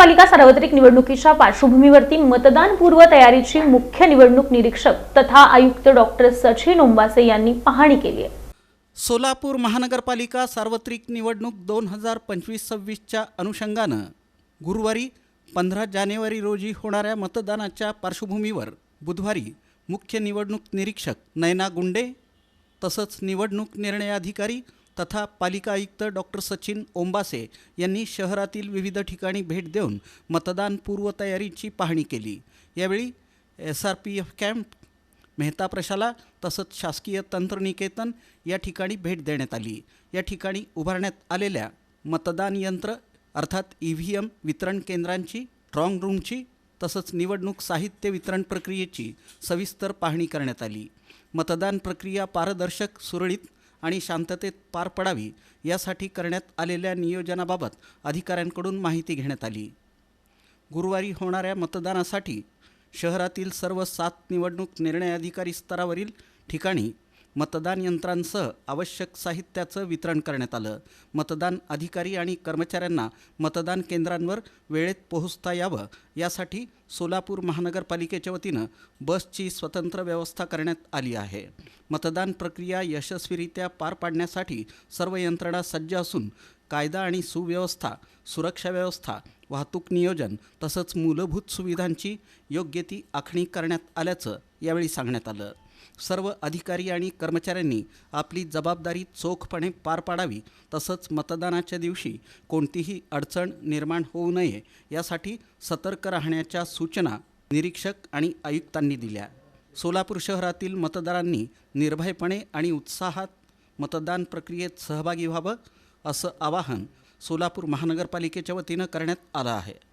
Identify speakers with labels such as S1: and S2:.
S1: महानगरपालिका सार्वत्रिक निवडणुकीच्या पार्श्वभूमीवरती मतदान पूर्व तयारीची मुख्य निवडणूक निरीक्षक तथा आयुक्त डॉक्टर सचिन ओंबासे यांनी पाहणी केली आहे.
S2: सोलापूर महानगरपालिका सार्वत्रिक निवडणूक दोन हजार पंचवीस सव्वीसच्या अनुषंगानं गुरुवारी पंधरा जानेवारी रोजी होणाऱ्या मतदानाच्या पार्श्वभूमीवर बुधवारी मुख्य निवडणूक निरीक्षक नयना गुंडे तसंच निवडणूक निर्णय अधिकारी तथा पालिका आयुक्त डॉक्टर सचिन ओंबासे यांनी शहरातील विविध ठिकाणी भेट देऊन मतदान पूर्वतयारीची पाहणी केली. यावेळी S R P F camp Mehta प्रशाला तसंच शासकीय तंत्रनिकेतन या ठिकाणी भेट देण्यात आली. या ठिकाणी उभारण्यात आलेल्या मतदान यंत्र अर्थात ई व्ही एम वितरण केंद्रांची स्ट्रॉंग रूमची तसंच निवडणूक साहित्य वितरण प्रक्रियेची सविस्तर पाहणी करण्यात आली. मतदान प्रक्रिया पारदर्शक सुरळीत आणि शांततेत पार पडावी यासाठी करण्यात आलेल्या नियोजनाबाबत अधिकाऱ्यांकडून माहिती घेण्यात आली. गुरुवारी होणाऱ्या मतदानासाठी शहरातील सर्व सात निवडणूक निर्णय अधिकारी स्तरावरील ठिकाणी मतदान यंत्रांसह आवश्यक साहित्याचं वितरण करण्यात आलं. मतदान अधिकारी आणि कर्मचाऱ्यांना मतदान केंद्रांवर वेळेत पोहोचता यावं यासाठी सोलापूर महानगरपालिकेच्या वतीनं बसची स्वतंत्र व्यवस्था करण्यात आली आहे. मतदान प्रक्रिया यशस्वीरित्या पार पाडण्यासाठी सर्व यंत्रणा सज्ज असून कायदा आणि सुव्यवस्था सुरक्षा व्यवस्था वाहतूक नियोजन तसंच मूलभूत सुविधांची योग्य ती आखणी करण्यात आल्याचं यावेळी सांगण्यात आलं. सर्व अधिकारी आणि कर्मचाऱ्यांनी आपली जबाबदारी चोखपणे पार पाडावी तसंच मतदानाच्या दिवशी कोणतीही अडचण निर्माण होऊ नये यासाठी सतर्क राहण्याच्या सूचना निरीक्षक आणि आयुक्तांनी दिल्या. सोलापूर शहरातील मतदारांनी निर्भयपणे आणि उत्साहात मतदान प्रक्रियेत सहभागी व्हावं असं आवाहन सोलापूर महानगरपालिकेच्या वतीनं करण्यात आलं आहे.